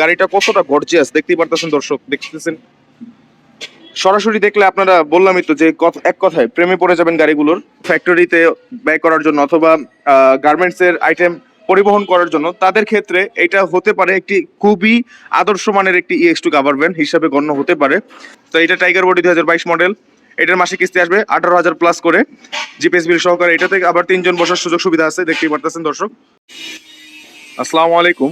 গাড়িটা কতটা গর্জিয়াস দেখতেই পারতেছেন দর্শক, দেখতেছেন? সরাসরি দেখলে আপনারা বললামই তো যে এক কথায় প্রেমে পড়ে যাবেন গাড়িগুলোর ফ্যাক্টরিতে ব্যয় করার জন্য অথবা গার্মেন্টস এর আইটেম পরিবহন করার জন্য, তাদের ক্ষেত্রে এটা হতে পারে একটি খুবই আদর্শ মানের একটি ইএক্স টু গাভারভ্যান হিসাবে গণ্য হতে পারে। তো এটা টাইগার বডি দুই হাজার বাইশ মডেল এটার মাসিক কিস্তি আসবে আঠারো হাজার প্লাস করে। জিপিএস বিল সহকারে এটা থেকে আবার তিনজন বসার সুযোগ সুবিধা আছে, দেখতেই পারতেছেন দর্শক। আসসালামু আলাইকুম।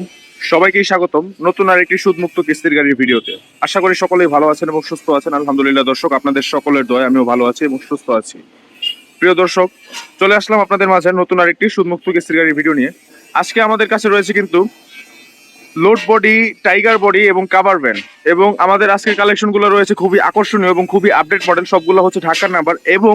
সবাইকেই স্বাগতম নতুন আর একটি সুদমুক্ত কিস্তির গাড়ির ভিডিওতে। আশা করি সকলেই ভালো আছেন এবং সুস্থ আছেন। আলহামদুলিল্লাহ দর্শক, আপনাদের সকলের দয় আমিও ভালো আছি এবং সুস্থ আছি। প্রিয় দর্শক, চলে আসলাম আপনাদের মাঝে নতুন আর একটি সুদমুক্ত কিস্তির গাড়ির ভিডিও নিয়ে। আজকে আমাদের কাছে রয়েছে কিন্তু লোড বডি, টাইগার বডি এবং কাভার ভ্যান এবং আমাদের আজকের কালেকশনগুলো রয়েছে খুবই আকর্ষণীয় এবং খুবই আপডেট মডেল, সবগুলো হচ্ছে ঢাকার নাম্বার এবং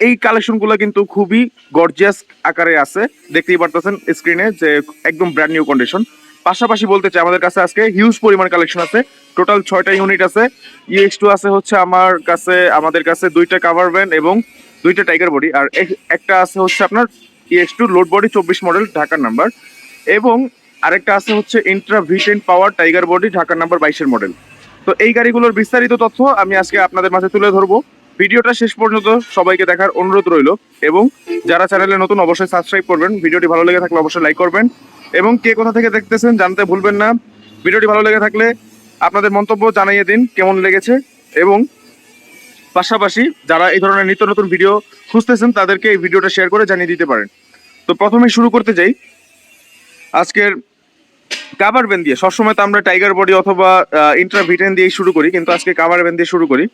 এই কালেকশনগুলো কিন্তু খুবই গর্জিয়াস আকারে আছে। দেখতেই পারতেছেন স্ক্রিনে যে একদম ব্র্যান্ড নিউ কন্ডিশন। পাশাপাশি বলতে চাই, আমাদের কাছে আজকে হিউজ পরিমাণ কালেকশন আছে। টোটাল ছয়টা ইউনিট আছে। ইএক্স টু আছে হচ্ছে আমার কাছে, আমাদের কাছে দুইটা কাভার ভ্যান এবং দুইটা টাইগার বডি আর একটা আছে হচ্ছে আপনার ইএক্স টু লোড বডি চব্বিশ মডেল ঢাকার নাম্বার এবং আরেকটা আছে হচ্ছে intra V ten power tiger body ঢাকার নাম্বার বাইশের মডেল তো এই গাড়িগুলোর বিস্তারিত তথ্য আমি আজকে আপনাদের মাঝে তুলে ধরবো। ভিডিওটা শেষ পর্যন্ত সবাইকে দেখার অনুরোধ রইল। এবং যারা চ্যানেলে নতুন অবশ্যই সাবস্ক্রাইব করবেন। ভিডিওটি ভালো লেগে থাকলে অবশ্যই লাইক করবেন। এবং কে কোথা থেকে দেখতেছেন জানতে ভুলবেন না। ভিডিওটি ভালো লেগে থাকলে আপনাদের মন্তব্য জানিয়ে দিন, কেমন লেগেছে। এবং পাশাপাশি যারা এই ধরনের নিত্য নতুন ভিডিও খুঁজতেছেন, তাদেরকে এই ভিডিওটা শেয়ার করে জানিয়ে দিতে পারেন। তো প্রথমে শুরু করতে যাই। আজকের কাভার ব্যান দিয়ে, সবসময় তো আমরা টাইগার বডি অথবা ইন্ট্রা ভিটেন দিয়েই শুরু করি, কিন্তু আজকে কাভার ব্যান দিয়ে শুরু করি।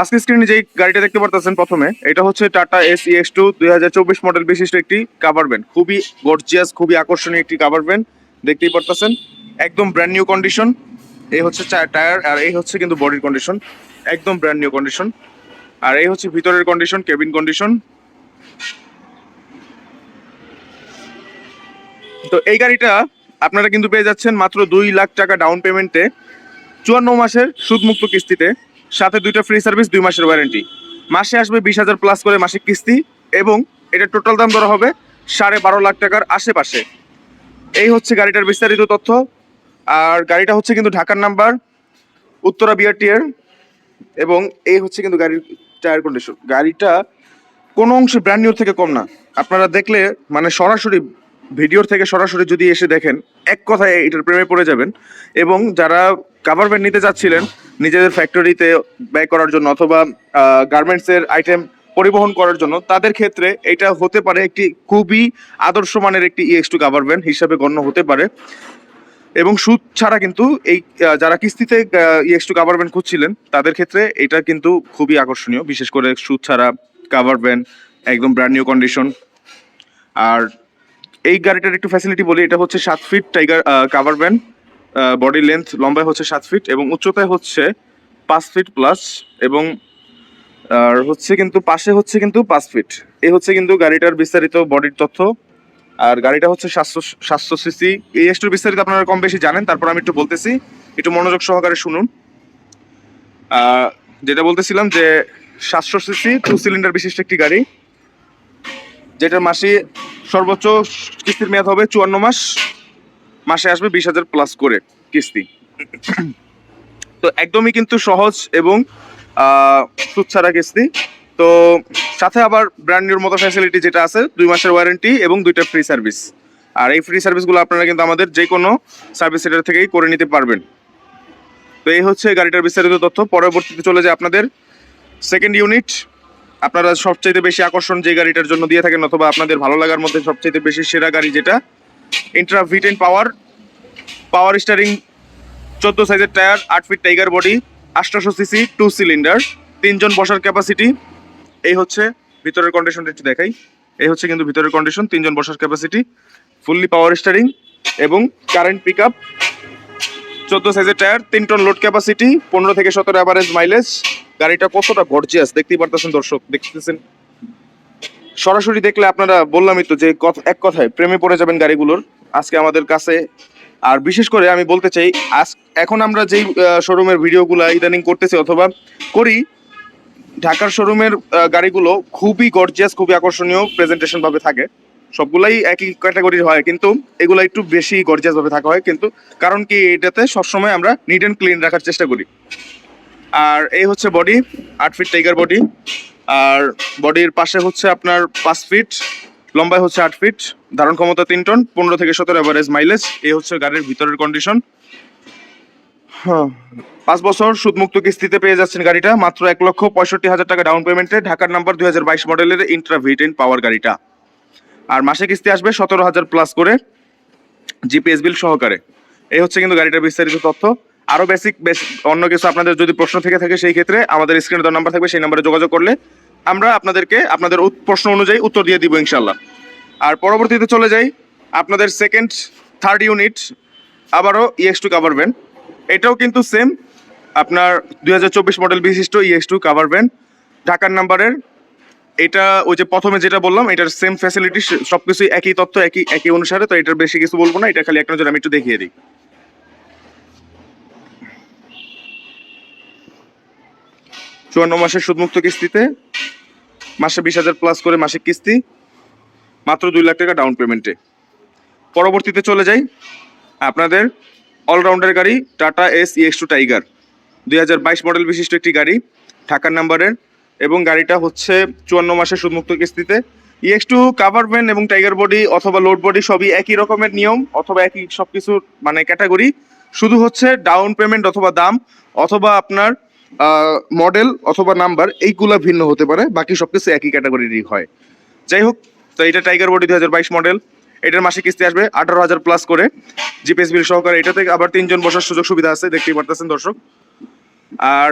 আজকে স্ক্রিনে যেই গাড়িটা দেখতে পারতেছেন প্রথমে, এটা হচ্ছে টাটা এস ইএক্স টু দুই হাজার চব্বিশ মডেল বিশিষ্ট একটি কাভার ভ্যান খুবই গর্জিয়াস খুবই আকর্ষণীয় একটি কাভার ভ্যান দেখতেই পারতেছেন। একদম ব্র্যান্ড নিউ কন্ডিশন এই হচ্ছে টায়ার আর এই হচ্ছে কিন্তু বডির কন্ডিশন একদম ব্র্যান্ড নিউ কন্ডিশন আর এই হচ্ছে ভিতরের কন্ডিশন কেবিন কন্ডিশন তো এই গাড়িটা আপনারা কিন্তু পেয়ে যাচ্ছেন মাত্র দুই লাখ টাকা ডাউন পেমেন্টে চুয়ান্ন মাসের সুদমুক্ত কিস্তিতে। সাথে দুইটা ফ্রি সার্ভিস দুই মাসের ওয়ারেন্টি মাসে আসবে বিশ হাজার প্লাস করে মাসিক কিস্তি এবং এটা টোটাল দাম ধরা হবে সাড়ে বারো লাখ টাকার আশেপাশে। এই হচ্ছে গাড়িটার বিস্তারিত তথ্য। আর গাড়িটা হচ্ছে কিন্তু ঢাকার নাম্বার উত্তরা বিআরটিএর এবং এই হচ্ছে কিন্তু গাড়ির টায়ার কন্ডিশন গাড়িটা কোনো অংশে ব্র্যান্ড নিউ থেকে কম না। আপনারা দেখলে মানে সরাসরি ভিডিওর থেকে সরাসরি যদি এসে দেখেন, এক কথায় এটার প্রেমে পড়ে যাবেন। এবং যারা গাভারমেন্ট নিতে চাচ্ছিলেন নিজেদের ফ্যাক্টরিতে ব্যয় করার জন্য অথবা গার্মেন্টসের আইটেম পরিবহন করার জন্য, তাদের ক্ষেত্রে এটা হতে পারে একটি খুবই আদর্শ মানের একটি ইএক্স টু গাভারমেন্ট হিসাবে গণ্য হতে পারে। এবং সুদ ছাড়া কিন্তু এই যারা কিস্তিতে ইএক্স টু গাভারমেন্ট খুঁজছিলেন, তাদের ক্ষেত্রে এটা কিন্তু খুবই আকর্ষণীয়। বিশেষ করে সুদ ছাড়া ভ্যান একদম ব্র্যান্ড নিউ কন্ডিশন আর এই গাড়িটার একটু ফ্যাসিলিটি বলি, এটা হচ্ছে সাত feet tiger cover van body length লম্বায় হচ্ছে সাত ফিট এবং উচ্চতায় হচ্ছে পাঁচ ফিট প্লাস এবং, আর হচ্ছে কিন্তু পাশে হচ্ছে কিন্তু পাঁচ ফিট এই হচ্ছে কিন্তু গাড়িটার বিস্তারিত বডির তথ্য। আর গাড়িটা হচ্ছে সাতশো সাতশো সিসি এই এসটুর বিস্তারিত আপনারা কম বেশি জানেন, তারপর আমি একটু বলতেছি। একটু মনোযোগ সহকারে শুনুন। যেটা বলতেছিলাম যে সাতশো সিসি টু সিলিন্ডার বিশিষ্ট একটি গাড়ি, যেটার মাসে সর্বোচ্চ কিস্তির মেয়াদ হবে চুয়ান্ন মাস। মাসে আসবে বিশ হাজার প্লাস করে কিস্তি। তো একদমই কিন্তু সহজ এবং আহ, সুদ ছাড়া কিস্তি। তো সাথে আবার ব্র্যান্ড নিউর মতো ফ্যাসিলিটি যেটা আছে দুই মাসের ওয়ারেন্টি এবং দুইটা ফ্রি সার্ভিস আর এই ফ্রি সার্ভিসগুলো আপনারা কিন্তু আমাদের যে কোনো সার্ভিস সেন্টার থেকেই করে নিতে পারবেন। তো এই হচ্ছে গাড়িটার বিস্তারিত তথ্য। পরবর্তীতে চলে যায় আপনাদের সেকেন্ড ইউনিট আপনারা সবচাইতে বেশি আকর্ষণ যে গাড়িটার জন্য দিয়ে থাকেন অথবা আপনাদের ভালো লাগার মধ্যে সবচাইতে বেশি সেরা গাড়ি যেটা ইন্ট্রা ভিটেন পাওয়ার পাওয়ার স্টারিং চোদ্দ সাইজের টায়ার আট ফিট টাইগার বডি আটশোশো সিসি টু সিলিন্ডার তিনজন বসার ক্যাপাসিটি এই হচ্ছে ভিতরের কন্ডিশনটা একটু দেখাই। এই হচ্ছে কিন্তু ভিতরের কন্ডিশন তিনজন বসার ক্যাপাসিটি ফুললি পাওয়ার স্টারিং এবং কারেন্ট পিক আপ চোদ্দ সাইজের টায়ার তিন টন লোড ক্যাপাসিটি পনেরো থেকে সতেরো অ্যাভারেজ মাইলেজ গাড়িটা কতটা গর্জিয়াস দেখতেই পারতেছেন দর্শক, দেখতেছেন সরাসরি দেখলে আপনারা বললামই তো যে এক কথায় প্রেমে পড়ে যাবেন গাড়িগুলোর আজকে আমাদের কাছে। আর বিশেষ করে আমি বলতে চাই, আজ এখন আমরা যেই শোরুমের ভিডিওগুলো ইদানিং করতেছি অথবা করি, ঢাকার শোরুমের গাড়িগুলো খুবই গর্জিয়াস খুবই আকর্ষণীয় প্রেজেন্টেশন ভাবে থাকে। সবগুলাই একই ক্যাটাগরির হয়, কিন্তু এগুলো একটু বেশি গর্জিয়াস ভাবে থাকা হয়। কিন্তু কারণ কি, এটাতে সবসময় আমরা নিট অ্যান্ড ক্লিন রাখার চেষ্টা করি। আর এই হচ্ছে বডি আট ফিট টাইগার বডি আর বডির পাশে হচ্ছে আপনার পাঁচ ফিট লম্বায় হচ্ছে আট ফিট ধারণ ক্ষমতা তিন টন পনেরো থেকে সতেরো অ্যাভারেজ মাইলেজ এই হচ্ছে গাড়ির ভিতরের কন্ডিশন হ্যাঁ পাঁচ বছর সুদমুক্ত কিস্তিতে পেয়ে যাচ্ছেন গাড়িটা, মাত্র এক লক্ষ পঁয়ষট্টি হাজার টাকা ডাউন পেমেন্টে ঢাকার নাম্বার দুই হাজার বাইশ মডেলের ইন্ট্রা ভিটেন পাওয়ার গাড়িটা। আর মাসে কিস্তি আসবে সতেরো হাজার প্লাস করে জিপিএস বিল সহকারে। এই হচ্ছে কিন্তু গাড়িটার বিস্তারিত তথ্য। আরও বেসিক অন্য কিছু আপনাদের যদি প্রশ্ন থেকে থাকে সেই ক্ষেত্রে আমাদের স্ক্রিনে দেওয়ার নাম্বার থাকবে, সেই নাম্বারে যোগাযোগ করলে আমরা আপনাদেরকে আপনাদের প্রশ্ন অনুযায়ী উত্তর দিয়ে দিব ইনশাল্লাহ আর পরবর্তীতে চলে যাই, আপনাদের সেকেন্ড থার্ড ইউনিট আবারও ইএক্স টু কাভার ভ্যান এটাও কিন্তু সেম আপনার দুই হাজার চব্বিশ মডেল বিশিষ্ট ইএক্স টু কাভার ভ্যান ঢাকার নাম্বারের এটা ওই যে প্রথমে যেটা বললাম, এটার সেম ফ্যাসিলিটি সবকিছু একই তথ্য, একই একই অনুসারে, তো এটার বেশি কিছু বলব না, এটা খালি এক নজর আমি একটু দেখিয়ে দিই। চুয়ান্ন মাসের সুদমুক্ত কিস্তিতে মাসে বিশ হাজার প্লাস করে মাসিক কিস্তি, মাত্র দুই লাখ টাকা ডাউন পেমেন্টে পরবর্তীতে চলে যাই আপনাদের অলরাউন্ডার গাড়ি Tata ace EX two tiger দুই হাজার বাইশ মডেল বিশিষ্ট একটি গাড়ি, ঢাকার নাম্বারের এবং গাড়িটা হচ্ছে চুয়ান্ন মাসের সুদমুক্ত কিস্তিতে। ইএক্স টু কাভার ভ্যান এবং টাইগার বডি অথবা লোড বডি সবই একই রকমের নিয়ম, অথবা একই সব কিছুর মানে ক্যাটাগরি শুধু হচ্ছে ডাউন পেমেন্ট অথবা দাম, অথবা আপনার মডেল অথবা নাম্বার এইগুলা ভিন্ন হতে পারে, বাকি সব কিছু একই ক্যাটাগরিরই হয়। যাই হোক, তো এটা টাইগার বডি দুই হাজার বাইশ মডেল এটার মাসিক কিস্তি আসবে আঠারো হাজার প্লাস করে। জিপিএস বিল সহকারে এটাতে আবার তিনজন বসার সুযোগ সুবিধা আছে, দেখতেই পারতেছেন দর্শক। আর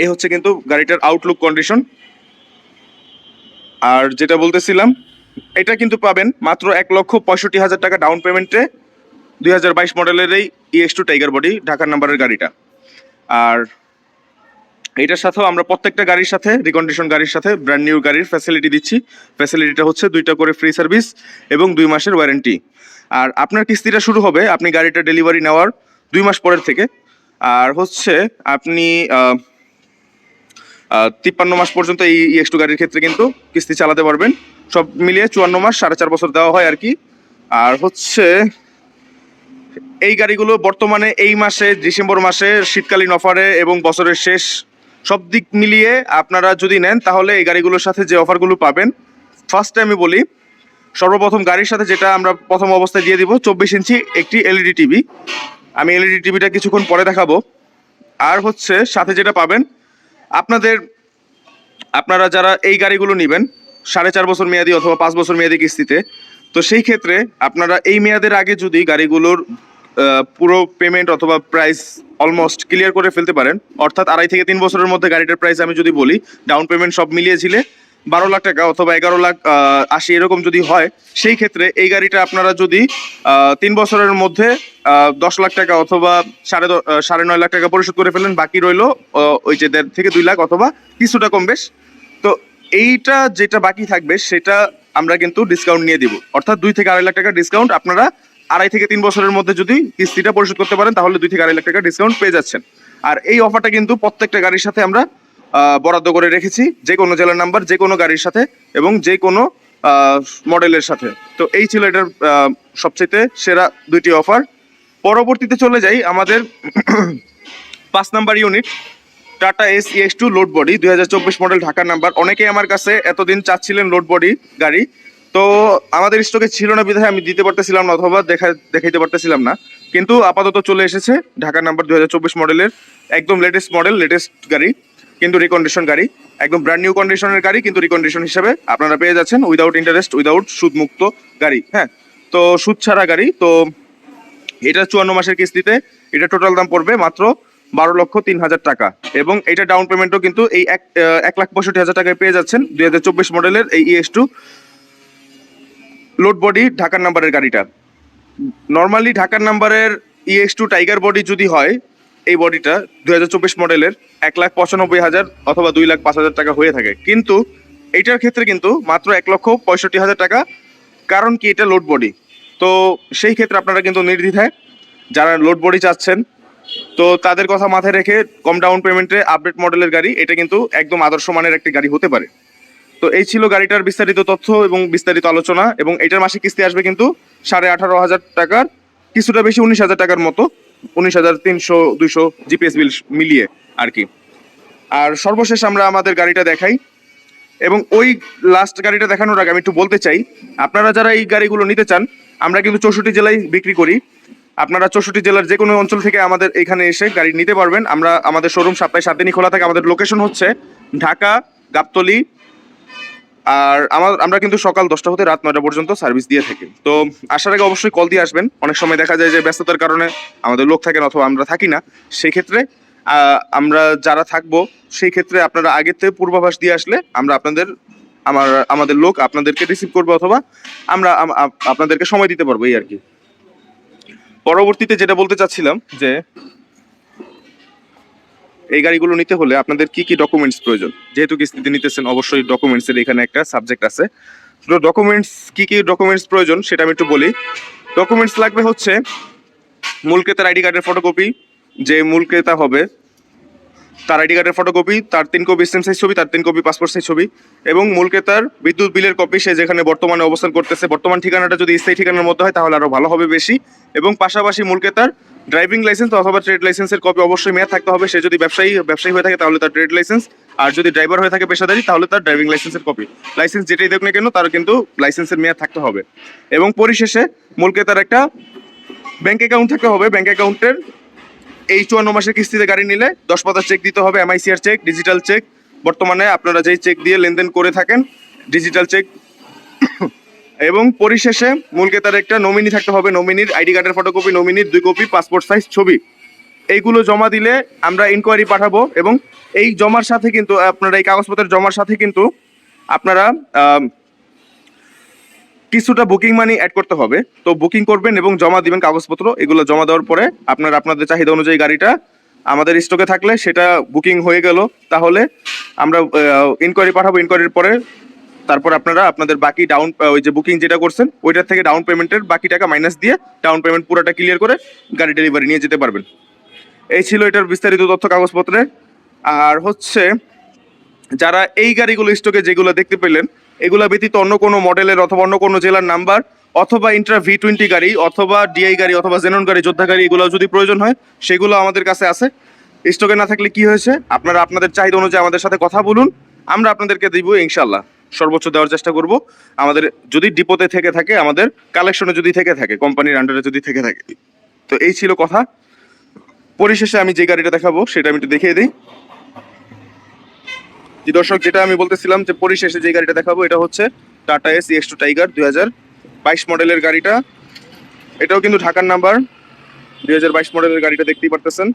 এই হচ্ছে কিন্তু গাড়িটার আউটলুক কন্ডিশন আর যেটা বলতেছিলাম, এটা কিন্তু পাবেন মাত্র এক লক্ষ পঁয়ষট্টি হাজার টাকা ডাউন পেমেন্টে দুই হাজার বাইশ মডেলের এই ইএক্স টু টাইগার বডি ঢাকার নাম্বারের গাড়িটা। আর এটার সাথেও আমরা প্রত্যেকটা গাড়ির সাথে রিকন্ডিশন গাড়ির সাথে ব্র্যান্ড নিউ গাড়ির ফ্যাসিলিটি দিচ্ছি। ফ্যাসিলিটিটা হচ্ছে দুইটা করে ফ্রি সার্ভিস এবং দুই মাসের ওয়ারেন্টি আর আপনার কিস্তিটা শুরু হবে, আপনি গাড়িটা ডেলিভারি নেওয়ার দুই মাস পরের থেকে। আর হচ্ছে আপনি তিপ্পান্ন মাস পর্যন্ত এই ইএক্স টু গাড়ির ক্ষেত্রে কিন্তু কিস্তি চালাতে পারবেন। সব মিলিয়ে চুয়ান্ন মাস, সাড়ে চার বছর দেওয়া হয় আর কি। আর হচ্ছে এই গাড়িগুলো বর্তমানে এই মাসে, ডিসেম্বর মাসে শীতকালীন অফারে এবং বছরের শেষ সব দিক মিলিয়ে আপনারা যদি নেন, তাহলে এই গাড়িগুলোর সাথে যে অফারগুলো পাবেন ফার্স্টে আমি বলি, সর্বপ্রথম গাড়ির সাথে যেটা আমরা প্রথম অবস্থায় দিয়ে দিব, চব্বিশ ইঞ্চি একটি এলইডি টিভি। আমি এলইডি টিভিটা কিছুক্ষণ পরে দেখাবো। আর হচ্ছে সাথে যেটা পাবেন, আপনাদের, আপনারা যারা এই গাড়িগুলো নেবেন, সাড়ে চার বছর মেয়াদি অথবা পাঁচ বছর মেয়াদি কিস্তিতে, তো সেই ক্ষেত্রে আপনারা এই মেয়াদের আগে যদি গাড়িগুলোর পুরো পেমেন্ট অথবা প্রাইস অলমোস্ট ক্লিয়ার করে ফেলতে পারেন। অর্থাৎ আড়াই থেকে তিন বছরের মধ্যে গাড়িটার প্রাইস আমি যদি বলি ডাউন পেমেন্ট সব মিলিয়েছিলে, বারো লাখ টাকা অথবা এগারো লাখ আশি এরকম যদি হয়, সেই ক্ষেত্রে এই গাড়িটা আপনারা যদি তিন বছরের মধ্যে দশ লাখ টাকা অথবা সাড়ে সাড়ে নয় লাখ টাকা পরিশোধ করে ফেলেন, বাকি রইল ওই যে দেড় থেকে দুই লাখ অথবা কিছুটা কম বেশ। তো এইটা যেটা বাকি থাকবে, সেটা আমরা কিন্তু ডিসকাউন্ট নিয়ে দিব। অর্থাৎ দুই থেকে আড়াই লাখ টাকা ডিসকাউন্ট আপনারা আড়াই থেকে তিন বছরের মধ্যে যদি কিস্তিটা পরিশোধ করতে পারেন, তাহলে দুই থেকে আড়াই লাখ টাকা ডিসকাউন্ট পেয়ে যাচ্ছেন। আর এই অফারটা কিন্তু প্রত্যেকটা গাড়ির সাথে আমরা বরাদ্দ করে রেখেছি, যে কোনো জেলার নাম্বার যে কোনো গাড়ির সাথে এবং যে কোনো মডেলের সাথে। তো এই ছিল এটার সবচেয়ে সেরা দুইটি অফার পরবর্তীতে চলে যাই আমাদের পাঁচ number unit Tata ace EX two load body দুই হাজার চব্বিশ মডেল ঢাকার নাম্বার অনেকেই আমার কাছে এতদিন চাচ্ছিলেন লোড বডি গাড়ি। তো আমাদের স্টকে ছিল না বিধায় আমি দিতে পারতেছিলাম না অথবা দেখা, দেখাইতে পারতেছিলাম না। কিন্তু আপাতত চলে এসেছে ঢাকার নাম্বার দু হাজার চব্বিশ মডেলের একদম লেটেস্ট মডেল লেটেস্ট গাড়ি, কিন্তু রিকন্ডিশন গাড়ি, একদম ব্র্যান্ড নিউ কন্ডিশনের গাড়ি, কিন্তু রিকন্ডিশন হিসেবে আপনারা পেয়ে যাচ্ছেন উইদাউট ইন্টারেস্ট উইদাউট সুদমুক্ত গাড়ি হ্যাঁ? তো সুদ ছাড়া গাড়ি, তো এটা চুয়ান্ন মাসের কিস্তিতে, এটা টোটাল দাম পড়বে মাত্র বারো লক্ষ তিন হাজার টাকা। এবং এটা ডাউন পেমেন্টও কিন্তু এই এক লাখ পঁয়ষট্টি হাজার টাকায় পেয়ে যাচ্ছেন দুই হাজার চব্বিশ মডেলের এই ইএস টু লোড বডি ঢাকার নাম্বারের গাড়িটা। নর্মালি ঢাকার নাম্বারের ইএক্স টু টাইগার বডি যদি হয়, এই বডিটা দু হাজার চব্বিশ মডেলের এক লাখ পঁচানব্বই হাজার অথবা দুই লাখ পাঁচ হাজার টাকা হয়ে থাকে। কিন্তু এইটার ক্ষেত্রে কিন্তু মাত্র এক লক্ষ পঁয়ষট্টি হাজার টাকা, কারণ কি এটা লোড বডি। তো সেই ক্ষেত্রে আপনারা কিন্তু নির্দ্বিধায় যারা লোড বডি চাচ্ছেন, তো তাদের কথা মাথায় রেখে কম ডাউন পেমেন্টে আপডেট মডেলের গাড়ি, এটা কিন্তু একদম আদর্শ মানের একটি গাড়ি হতে পারে। তো এই ছিল গাড়িটার বিস্তারিত তথ্য এবং বিস্তারিত আলোচনা, এবং এটার মাসিক কিস্তি আসবে কিন্তু সাড়ে আঠারো হাজার টাকার, কিছুটা বেশি উনিশ হাজার টাকার মতো, উনিশ হাজার তিনশো, দুইশো জিপিএস বিল মিলিয়ে আর কি। আর সর্বশেষ আমরা আমাদের গাড়িটা দেখাই, এবং ওই লাস্ট গাড়িটা দেখানোর আগে আমি একটু বলতে চাই, আপনারা যারা এই গাড়িগুলো নিতে চান, আমরা কিন্তু চৌষট্টি জেলায় বিক্রি করি। আপনারা চৌষট্টি জেলার যে কোনো অঞ্চল থেকে আমাদের এখানে এসে গাড়ি নিতে পারবেন। আমরা আমাদের শোরুম সপ্তাহে সাত দিনই খোলা থাকে। আমাদের লোকেশন হচ্ছে ঢাকা, গাবতলি আর আমার, আমরা কিন্তু সকাল দশটা হতে রাত নয়টা পর্যন্ত সার্ভিস দিয়ে থাকি। তো আসার আগে অবশ্যই কল দিয়ে আসবেন। অনেক সময় দেখা যায় যে ব্যস্ততার কারণে আমাদের লোক থাকেন অথবা আমরা থাকি না। সেই ক্ষেত্রে আমরা যারা থাকব সেই ক্ষেত্রে আপনারা আগের থেকে পূর্বাভাস দিয়ে আসলে আমরা আপনাদের, আমার, আমাদের লোক আপনাদেরকে রিসিভ করবে অথবা আমরা আপনাদেরকে সময় দিতে পারব, এই আর কি। পরবর্তীতে যেটা বলতে চাচ্ছিলাম যে এই গাড়িগুলো নিতে হলে আপনাদের কি কি ডকুমেন্টস প্রয়োজন? যেহেতু কিস্তিতে নিতেছেন, অবশ্যই ডকুমেন্টস এর এখানে একটা সাবজেক্ট আছে। তো ডকুমেন্টস কি কি ডকুমেন্টস প্রয়োজন সেটা আমি একটু বলি। ডকুমেন্টস লাগবে হচ্ছে মূল ক্রেতার আইডি কার্ডের ফটোকপি যে মূল ক্রেতা হবে, তার আইডি কার্ডের ফটোকপি তার তিন কপি স্টেম সাইজ ছবি, তার তিন কপি পাসপোর্ট সাইজ ছবি এবং মূল ক্রেতার বিদ্যুৎ বিলের কপি সে যেখানে বর্তমানে অবস্থান করতেছে। বর্তমান ঠিকানাটা যদি স্থায়ী ঠিকানার মধ্যে হয় তাহলে আরও ভালো হবে বেশি। এবং পাশাপাশি মূল ক্রেতার ড্রাইভিং লাইসেন্স অথবা ট্রেড লাইসেন্সের কপি অবশ্যই মেয়াদ থাকতে হবে। সে যদি ব্যবসায়ী ব্যবসায়ী হয়ে থাকে তাহলে তার ট্রেড লাইসেন্স আর যদি ড্রাইভার হয়ে থাকে পেশাদারি, তাহলে তার ড্রাইভিং লাইসেন্সের কপি লাইসেন্স যেটাই দেখ না কেন তার কিন্তু লাইসেন্সের মেয়াদ থাকতে হবে। এবং পরিশেষে মূলকে তার একটা ব্যাংক অ্যাকাউন্ট থাকতে হবে। ব্যাংক অ্যাকাউন্টের এই চুয়ান্ন মাসের কিস্তিতে গাড়ি নিলে দশ পাতার চেক দিতে হবে এমআইসিআর চেক ডিজিটাল চেক বর্তমানে আপনারা যেই চেক দিয়ে লেনদেন করে থাকেন ডিজিটাল চেক এবং পরিশেষে মূল ক্রেতার একটা নমিনি থাকতে হবে। নমিনির আইডি কার্ডের ফটোকপি নমিনির দুই কপি পাসপোর্ট সাইজ ছবি। এইগুলো জমা দিলে আমরা ইনকোয়ারি পাঠাবো এবং এই জমার সাথে কিন্তু, আপনারা এই কাগজপত্রের জমার সাথে কিন্তু আপনারা কিছুটা বুকিং মানি অ্যাড করতে হবে। তো বুকিং করবেন এবং জমা দিবেন কাগজপত্র। এগুলো জমা দেওয়ার পরে আপনারা, আপনাদের চাহিদা অনুযায়ী গাড়িটা আমাদের স্টকে থাকলে সেটা বুকিং হয়ে গেল। তাহলে আমরা ইনকোয়ারি পাঠাবো। ইনকোয়ারির পরে তারপর আপনারা আপনাদের বাকি ডাউন ওই যে বুকিং যেটা করছেন ওইটার থেকে ডাউন পেমেন্টের বাকি টাকা মাইনাস দিয়ে ডাউন পেমেন্ট পুরোটা ক্লিয়ার করে গাড়ি ডেলিভারি নিয়ে যেতে পারবেন। এই ছিল এটার বিস্তারিত তথ্য কাগজপত্রে। আর হচ্ছে, যারা এই গাড়িগুলো স্টকে যেগুলো দেখতে পেলেন, এগুলো ব্যতীত অন্য কোনো মডেলের অথবা অন্য কোনো জেলার নাম্বার অথবা ইন্ট্রা ভি টোয়েন্টি গাড়ি অথবা ডিআই গাড়ি অথবা জেনন গাড়ি, যোদ্ধা গাড়ি এগুলো যদি প্রয়োজন হয়, সেগুলো আমাদের কাছে আছে। স্টকে না থাকলে কি হয়েছে? আপনারা আপনাদের চাহিদা অনুযায়ী আমাদের সাথে কথা বলুন। আমরা আপনাদেরকে দিব ইনশাল্লাহ সর্বোচ্চ দেওয়ার চেষ্টা করব। আমাদের যদি ডিপোতে থেকে থাকে, আমাদের কালেকশনে যদি থেকে থাকে কোম্পানির আন্ডারে যদি থেকে থাকে। তো এই ছিল কথা। পরিশেষে আমি যে গাড়িটা দেখাবো, সেটা আমি একটু দেখিয়ে দিই। জি দর্শক, যেটা আমি বলতেছিলাম যে পরিশেষে যে গাড়িটা দেখাবো, এটা হচ্ছে Tata ace X two tiger দুই হাজার বাইশ মডেলের গাড়িটা। এটাও কিন্তু ঢাকার নাম্বার দুই হাজার বাইশ মডেলের গাড়িটা দেখতেই পারতেছেন।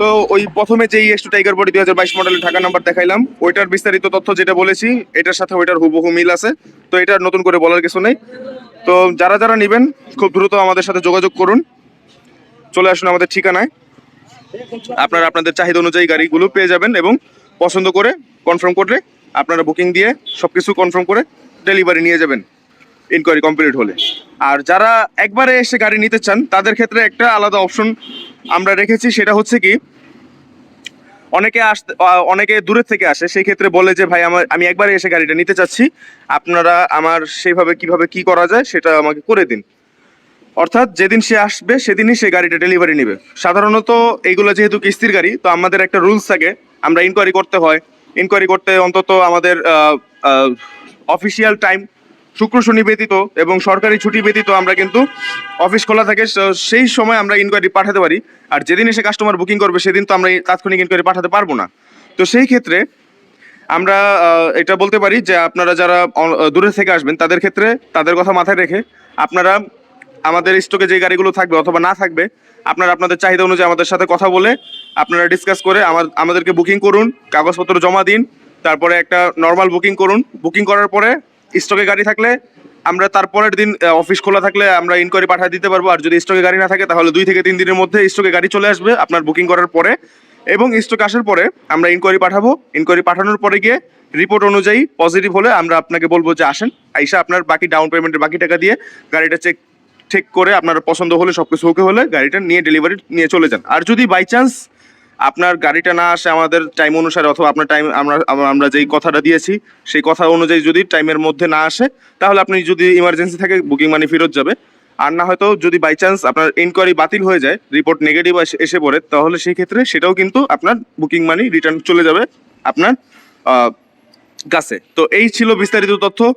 তো ওই প্রথমে যে এক্স টু টাইগার বডি দুই হাজার বাইশ মডেলের ঢাকা নাম্বার দেখাইলাম, ওইটার বিস্তারিত তথ্য যেটা বলেছি, এটার সাথে ওইটার হুবহু মিল আছে। তো এটার নতুন করে বলার কিছু নেই। তো যারা যারা নেবেন, খুব দ্রুত আমাদের সাথে যোগাযোগ করুন। চলে আসুন আমাদের ঠিকানায়। আপনারা আপনাদের চাহিদা অনুযায়ী গাড়িগুলো পেয়ে যাবেন এবং পছন্দ করে কনফার্ম করলে আপনারা বুকিং দিয়ে সব কিছু কনফার্ম করে ডেলিভারি নিয়ে যাবেন। ইনকোয়ারি কমপ্লিট হলে। আর যারা একবারে এসে গাড়ি নিতে চান, তাদের ক্ষেত্রে একটা আলাদা অপশন আমরা রেখেছি, সেটা হচ্ছে কি, অনেকে আসতে অনেকে দূরের থেকে আসে, সেই ক্ষেত্রে বলে যে, ভাই, আমার, আমি একবারে এসে গাড়িটা নিতে চাচ্ছি। আপনারা আমার সেইভাবে কীভাবে, কি করা যায়, সেটা আমাকে করে দিন। অর্থাৎ যেদিন সে আসবে, সেদিনই সে গাড়িটা ডেলিভারি নেবে। সাধারণত এইগুলো যেহেতু কিস্তির গাড়ি, তো আমাদের একটা রুলস থাকে, আমরা ইনকোয়ারি করতে হয়। ইনকোয়ারি করতে অন্তত আমাদের অফিসিয়াল টাইম শুক্র শনি ব্যতীত এবং সরকারি ছুটি ব্যতীত আমরা কিন্তু অফিস খোলা থাকে সেই সময় আমরা ইনকোয়ারি পাঠাতে পারি। আর যেদিন এসে কাস্টমার বুকিং করবে, সেদিন তো আমরা তাৎক্ষণিক ইনকোয়ারি পাঠাতে পারব না। তো সেই ক্ষেত্রে আমরা এটা বলতে পারি যে আপনারা যারা দূরে থেকে আসবেন, তাদের ক্ষেত্রে তাদের কথা মাথায় রেখে আপনারা আমাদের স্টকে যে গাড়িগুলো থাকবে অথবা না থাকবে, আপনারা আপনাদের চাহিদা অনুযায়ী আমাদের সাথে কথা বলে আপনারা ডিসকাস করে আমার, আমাদেরকে বুকিং করুন, কাগজপত্র জমা দিন, তারপরে একটা নর্মাল বুকিং করুন। বুকিং করার পরে স্টকে গাড়ি থাকলে আমরা তারপরের দিন অফিস খোলা থাকলে আমরা ইনকোয়ারি পাঠিয়ে দিতে পারব। আর যদি স্টকে গাড়ি না থাকে, তাহলে দুই থেকে তিন দিনের মধ্যে স্টকে গাড়ি চলে আসবে আপনার বুকিং করার পরে। এবং স্টকে আসার পরে আমরা ইনকোয়ারি পাঠাবো। ইনকোয়ারি পাঠানোর পরে গিয়ে রিপোর্ট অনুযায়ী পজিটিভ হলে আমরা আপনাকে বলব যে আসেন, আইসা আপনার বাকি ডাউন পেমেন্টের বাকি টাকা দিয়ে গাড়িটা চেক ঠিক করে আপনার পছন্দ হলে সব কিছু ওকে হলে গাড়িটা নিয়ে ডেলিভারি নিয়ে চলে যান। আর যদি বাই চান্স আপনার গাড়িটা না আসে আমাদের টাইম অনুসারে অথবা আপনার টাইম আমরা, আমরা- যেই কথাটা দিয়েছি, সেই কথা অনুযায়ী যদি টাইমের মধ্যে না আসে, তাহলে আপনি যদি ইমার্জেন্সি থাকে বুকিং মানি ফেরত যাবে। আর না হয়তো যদি বাই চান্স আপনার ইনকোয়ারি বাতিল হয়ে যায় রিপোর্ট নেগেটিভ এসে পড়ে, তাহলে সেই ক্ষেত্রে সেটাও কিন্তু আপনার বুকিং মানি রিটার্ন চলে যাবে আপনার কাছে। তো এই ছিল বিস্তারিত তথ্য।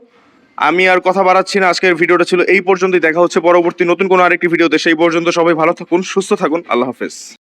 আমি আর কথা বাড়াচ্ছি না। আজকের ভিডিওটা ছিল এই পর্যন্তই। দেখা হচ্ছে পরবর্তী নতুন কোনো আরেকটি ভিডিওতে। সেই পর্যন্ত সবাই ভালো থাকুন, সুস্থ থাকুন। আল্লাহ হাফেজ।